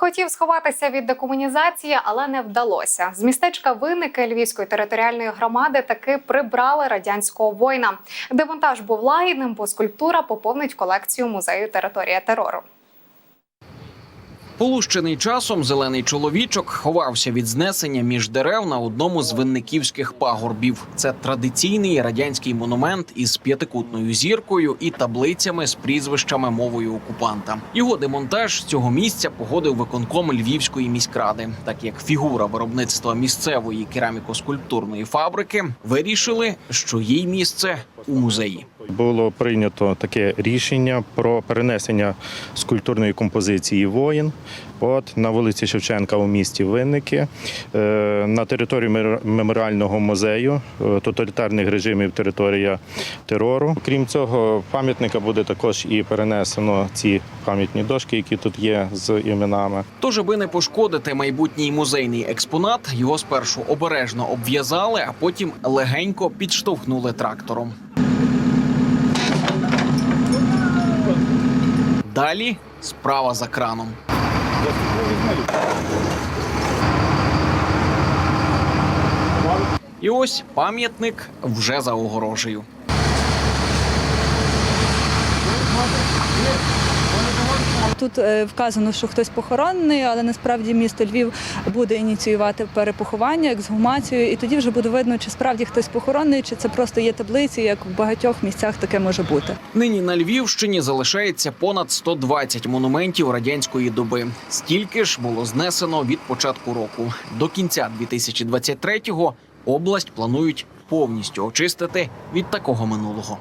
Хотів сховатися від декомунізації, але не вдалося. З містечка виники Львівської територіальної громади таки прибрали радянського воїна. Демонтаж був лагідним, бо скульптура поповнить колекцію музею територія терору. Полущений часом зелений чоловічок ховався від знесення між дерев на одному з винниківських пагорбів. Це традиційний радянський монумент із п'ятикутною зіркою і таблицями з прізвищами мовою окупанта. Його демонтаж з цього місця погодив виконком Львівської міськради, так як фігура виробництва місцевої кераміко-скульптурної фабрики вирішили, що їй місце у музеї. Було прийнято таке рішення про перенесення скульптурної композиції воїн. От на вулиці Шевченка у місті Винники е, на територію мемор- меморіального музею е, тоталітарних режимів територія терору. Крім цього, пам'ятника буде також і перенесено ці пам'ятні дошки, які тут є з іменами. Тож, аби не пошкодити майбутній музейний експонат, його спершу обережно обв'язали, а потім легенько підштовхнули трактором. Далі справа за краном. І ось пам'ятник вже за огорожею. Тут е, вказано, що хтось похоронений, але насправді місто Львів буде ініціювати перепоховання, ексгумацію, і тоді вже буде видно, чи справді хтось похоронений, чи це просто є таблиці, як в багатьох місцях таке може бути. Нині на Львівщині залишається понад 120 монументів радянської доби. Стільки ж було знесено від початку року. До кінця 2023-го область планують повністю очистити від такого минулого.